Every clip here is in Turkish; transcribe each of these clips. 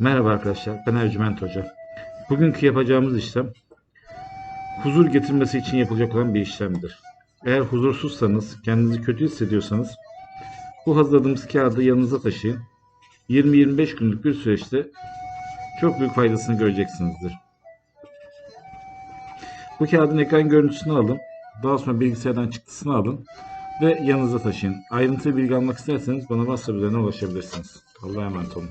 Merhaba arkadaşlar, ben Ercüment Hoca. Bugünkü yapacağımız işlem, huzur getirmesi için yapılacak olan bir işlemdir. Eğer huzursuzsanız, kendinizi kötü hissediyorsanız, bu hazırladığımız kağıdı yanınıza taşıyın. 20-25 günlük bir süreçte çok büyük faydasını göreceksinizdir. Bu kağıdın ekran görüntüsünü alın, daha sonra bilgisayardan çıktısını alın ve yanınıza taşıyın. Ayrıntılı bilgi almak isterseniz bana WhatsApp üzerinden ulaşabilirsiniz. Allah'a emanet olun.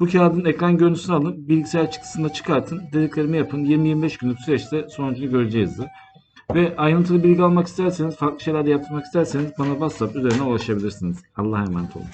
Bu kağıdın ekran görüntüsünü alın, bilgisayar çıktısında çıkartın, dediklerimi yapın. 20-25 günlük süreçte sonucunu göreceğizdir. Ve ayrıntılı bilgi almak isterseniz, farklı şeyler de yapmak isterseniz bana WhatsApp üzerinden ulaşabilirsiniz. Allah'a emanet olun.